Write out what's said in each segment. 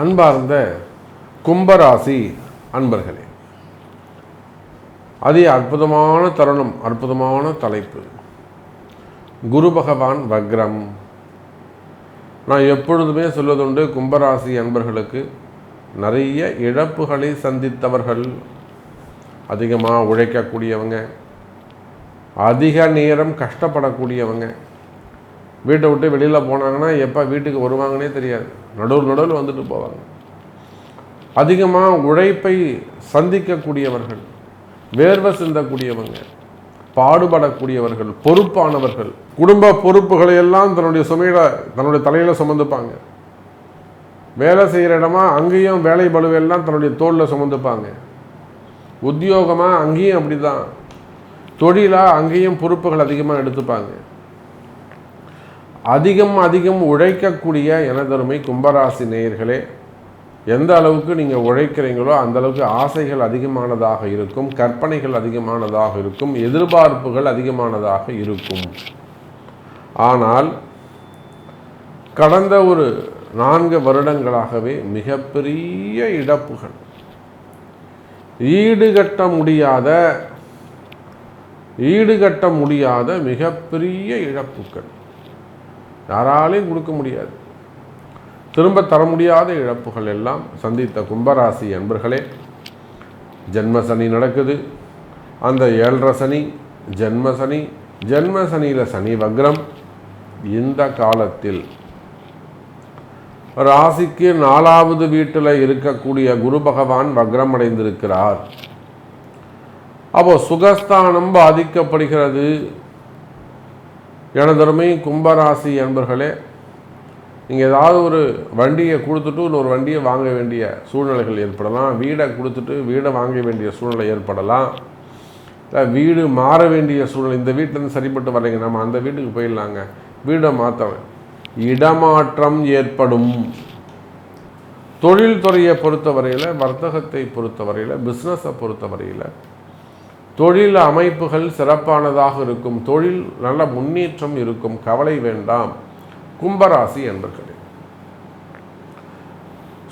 அன்பார்ந்த கும்பராசி அன்பர்களே அதி அற்புதமான தருணம் அற்புதமான தலைப்பு. குரு பகவான் வக்ரம். நான் எப்பொழுதுமே சொல்வதுண்டு கும்பராசி அன்பர்களுக்கு நிறைய இழப்புகளை சந்தித்தவர்கள் அதிகமாக உழைக்கக்கூடியவங்க அதிக நேரம் கஷ்டப்படக்கூடியவங்க வீட்டை விட்டு வெளியில் போனாங்கன்னா எப்போ வீட்டுக்கு வருவாங்கன்னே தெரியாது. நடுவில் நடுவில் வந்துட்டு போவாங்க. அதிகமாக உழைப்பை சந்திக்கக்கூடியவர்கள் வேர்வை சிந்தக்கூடியவங்க பாடுபடக்கூடியவர்கள் பொறுப்பானவர்கள் குடும்ப பொறுப்புகளை எல்லாம் தன்னுடைய சுமையில தன்னுடைய தலையில் சுமந்துப்பாங்க. வேலை செய்கிற இடமா அங்கேயும் வேலை பலுவெல்லாம் தன்னுடைய தோளில் சுமந்துப்பாங்க. உத்தியோகமாக அங்கேயும் அப்படி தான் தொழிலாக அங்கேயும் பொறுப்புகள் அதிகமாக எடுத்துப்பாங்க. அதிகம் அதிகம் உழைக்கக்கூடிய எனதருமை கும்பராசி நேயர்களே எந்த அளவுக்கு நீங்கள் உழைக்கிறீங்களோ அந்த அளவுக்கு ஆசைகள் அதிகமானதாக இருக்கும் கற்பனைகள் அதிகமானதாக இருக்கும் எதிர்பார்ப்புகள் அதிகமானதாக இருக்கும். ஆனால் கடந்த ஒரு நான்கு வருடங்களாகவே மிகப்பெரிய இழப்புகள். ஈடுகட்ட முடியாத ஈடுகட்ட முடியாத மிகப்பெரிய இழப்புகள். யாராலையும் கொடுக்க முடியாது. திரும்ப தர முடியாத இழப்புகள் எல்லாம் சந்தித்த கும்பராசி அன்பர்களே ஜென்ம சனி நடக்குது. அந்த ஏழரை சனி ஜென்ம சனி ஜென்ம சனியில் சனி வக்ரம். இந்த காலத்தில் ராசிக்கு நாலாவது வீட்டில் இருக்கக்கூடிய குரு பகவான் வக்ரம் அடைந்திருக்கிறார் அப்போ சுகஸ்தானம் பாதிக்கப்படுகிறது. எனதருமை கும்பராசி என்பர்களே நீங்கள் ஏதாவது ஒரு வண்டியை கொடுத்துட்டு இன்னொரு வண்டியை வாங்க வேண்டிய சூழ்நிலைகள் ஏற்படலாம். வீடை கொடுத்துட்டு வீடை வாங்க வேண்டிய சூழ்நிலை ஏற்படலாம். இல்லை வீடு மாற வேண்டிய சூழ்நிலை இந்த வீட்டிலேருந்து சரிப்பட்டு வரீங்க நம்ம அந்த வீட்டுக்கு போயிடலாங்க. வீடை மாற்றவன் இடமாற்றம் ஏற்படும். தொழில்துறையை பொறுத்தவரையில் வர்த்தகத்தை பொறுத்தவரையில் பிஸ்னஸை பொறுத்தவரையில் தொழில் அமைப்புகள் சிறப்பானதாக இருக்கும் தொழில் நல்ல முன்னேற்றம் இருக்கும் கவலை வேண்டாம். கும்பராசி என்பர்களே.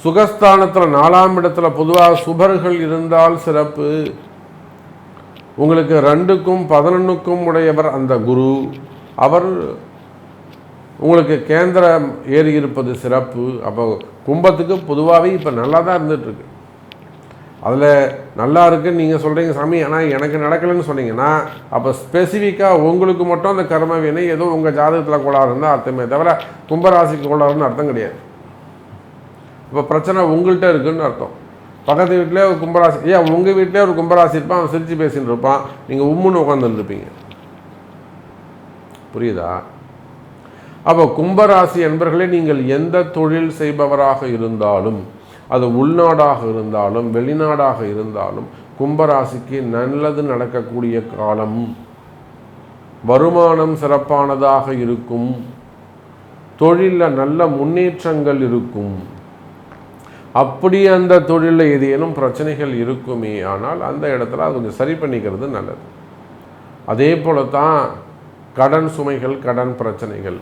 சுகஸ்தானத்தில் நாலாம் இடத்துல பொதுவாக சுபர்கள் இருந்தால் சிறப்பு. உங்களுக்கு ரெண்டுக்கும் பதினொன்றுக்கும் உடையவர் அந்த குரு. அவர் உங்களுக்கு கேந்திரம் ஏறி இருப்பது சிறப்பு. அப்போ கும்பத்துக்கு பொதுவாகவே இப்போ நல்லா தான் இருந்துகிட்ருக்கு அதில் நல்லா இருக்குன்னு நீங்கள் சொல்கிறீங்க சாமி. ஆனால் எனக்கு நடக்கலைன்னு சொன்னீங்கன்னா அப்போ ஸ்பெசிஃபிக்காக உங்களுக்கு மட்டும் அந்த கர்ம வினை ஏதோ உங்கள் ஜாதகத்தில் கோளாறு இருந்தால் அர்த்தமே தவிர கும்பராசிக்கு கோளாறுன்னு அர்த்தம் கிடையாது. இப்போ பிரச்சனை உங்கள்கிட்ட இருக்குன்னு அர்த்தம். பக்கத்து வீட்டிலே ஒரு கும்பராசி ஏன் உங்கள் வீட்டிலே ஒரு கும்பராசி இருப்பான் அவன் சிரித்து பேசின்னு இருப்பான். நீங்கள் உம்முன்னு உட்காந்துருப்பீங்க புரியுதா? அப்போ கும்பராசி என்பர்களே நீங்கள் எந்த தொழில் செய்பவராக இருந்தாலும் அது உள்நாடாக இருந்தாலும் வெளிநாடாக இருந்தாலும் கும்பராசிக்கு நல்லது நடக்கக்கூடிய காலம். வருமானம் சிறப்பானதாக இருக்கும். தொழிலில் நல்ல முன்னேற்றங்கள் இருக்கும். அப்படி அந்த தொழிலில் ஏதேனும் பிரச்சனைகள் இருக்குமே ஆனால் அந்த இடத்துல அது கொஞ்சம் சரி பண்ணிக்கிறது நல்லது. அதே போல தான் கடன் சுமைகள் கடன் பிரச்சனைகள்.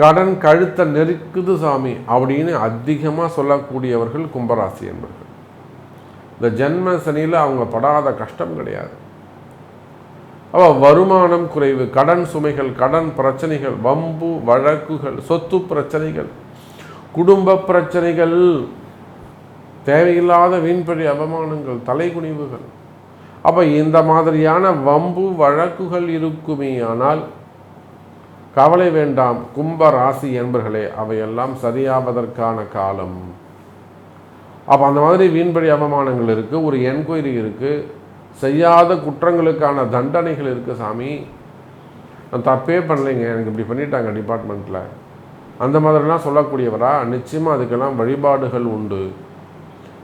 கடன் கழுத்தை நெருக்குது சாமி அப்படின்னு அதிகமாக சொல்லக்கூடியவர்கள் கும்பராசி என்பர்கள். இந்த ஜென்ம சனியில் அவங்க படாத கஷ்டம் கிடையாது. அப்போ வருமானம் குறைவு கடன் சுமைகள் கடன் பிரச்சனைகள் வம்பு வழக்குகள் சொத்து பிரச்சனைகள் குடும்ப பிரச்சனைகள் தேவையில்லாத வீண்படி அவமானங்கள் தலைகுனிவுகள். அப்போ இந்த மாதிரியான வம்பு வழக்குகள் இருக்குமே ஆனால் கவலை வேண்டாம் கும்ப ராசி என்பர்களே அவையெல்லாம் சரியாவதற்கான காலம். அப்போ அந்த மாதிரி வீண்படி அவமானங்கள் இருக்குது ஒரு என்கொயரி இருக்குது செய்யாத குற்றங்களுக்கான தண்டனைகள் இருக்குது சாமி. நான் தப்பே பண்ணலைங்க எனக்கு இப்படி பண்ணிட்டாங்க டிபார்ட்மெண்ட்டில் அந்த மாதிரிலாம் சொல்லக்கூடியவரா நிச்சயமாக அதுக்கெல்லாம் வழிபாடுகள் உண்டு.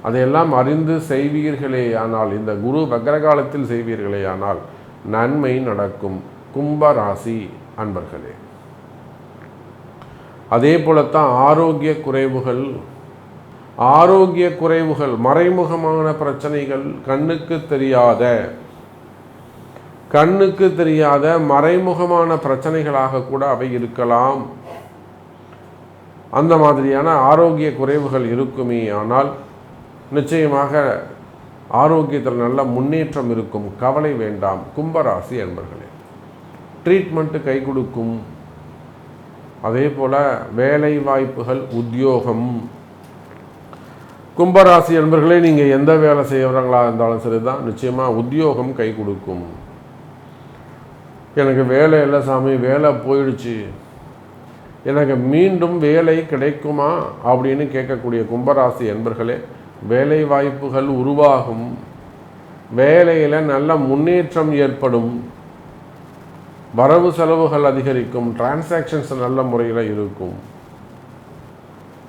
அதையெல்லாம் அறிந்து செய்வீர்களே ஆனால் இந்த குரு வக்ரகாலத்தில் செய்வீர்களே ஆனால் நன்மை நடக்கும். கும்ப ராசி. அன்பர்களே அதே போலத்தான் ஆரோக்கிய குறைவுகள் ஆரோக்கிய குறைவுகள் மறைமுகமான பிரச்சனைகள் கண்ணுக்கு தெரியாத கண்ணுக்கு தெரியாத மறைமுகமான பிரச்சனைகளாக கூட அவை இருக்கலாம். அந்த மாதிரியான ஆரோக்கிய குறைவுகள் இருக்குமே ஆனால் நிச்சயமாக ஆரோக்கியத்தில் நல்ல முன்னேற்றம் இருக்கும். கவலை வேண்டாம். கும்பராசி என்பர்களே ட்ரீட்மெண்ட்டு கை கொடுக்கும். அதே போல் வேலை வாய்ப்புகள் உத்தியோகம். கும்பராசி என்பர்களே நீங்கள் எந்த வேலை செய்கிறவங்களா இருந்தாலும் சரி தான் நிச்சயமாக உத்தியோகம் கை கொடுக்கும். எனக்கு வேலை இல்லை சாமி வேலை போயிடுச்சு. எனக்கு மீண்டும் வேலை கிடைக்குமா அப்படின்னு கேட்கக்கூடிய கும்பராசி என்பர்களே வேலை வாய்ப்புகள் உருவாகும். வேலையில் நல்ல முன்னேற்றம் ஏற்படும். வரவு செலவுகள் அதிகரிக்கும் டிரான்சாக்ஷன்ஸ் நல்ல முறையில் இருக்கும்.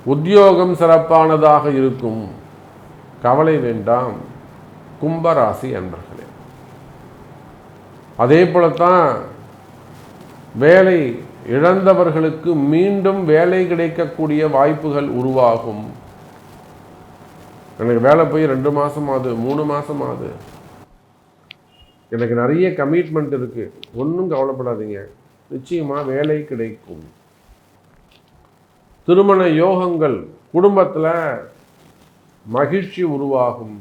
உத்தியோகம் சிறப்பானதாக இருக்கும். கவலை வேண்டாம். கும்பராசி அன்பர்களே. அதே போலத்தான் வேலை இழந்தவர்களுக்கு மீண்டும் வேலை கிடைக்கக்கூடிய வாய்ப்புகள் உருவாகும். எனக்கு வேலை போய் ரெண்டு மாதம் ஆகுது மூணு மாதம் ஆகுது எனக்கு நிறைய கமிட்மெண்ட் இருக்குது ஒன்றும் கவலைப்படாதீங்க. நிச்சயமாக வேலை கிடைக்கும். திருமண யோகங்கள் குடும்பத்தில் மகிழ்ச்சி உருவாகும்.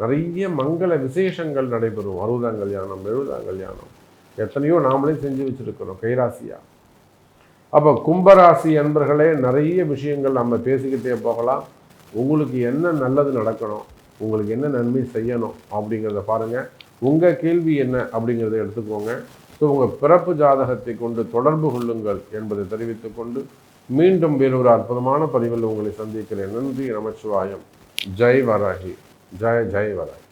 நிறைய மங்கள விசேஷங்கள் நடைபெறும். அறுபதாம் கல்யாணம் எழுபதாம் கல்யாணம். எத்தனையோ நாமளே செஞ்சு வச்சுருக்கிறோம் கைராசியா. அப்போ கும்பராசி என்பர்களே நிறைய விஷயங்கள் நம்ம பேசிக்கிட்டே போகலாம். உங்களுக்கு என்ன நல்லது நடக்கணும்? உங்களுக்கு என்ன நன்மை செய்யணும்? அப்படிங்கிறத பாருங்கள் உங்கள் கேள்வி என்ன அப்படிங்கிறத எடுத்துக்கோங்க. ஸோ உங்கள் பிறப்பு ஜாதகத்தை கொண்டு தொடர்பு கொள்ளுங்கள் என்பதை தெரிவித்துக்கொண்டு மீண்டும் வேறொரு அற்புதமான பதிவில் உங்களை சந்திக்கிறேன். நன்றி நமச்சிவாயம். ஜெய் வராகி. ஜெய ஜெய் வராகி.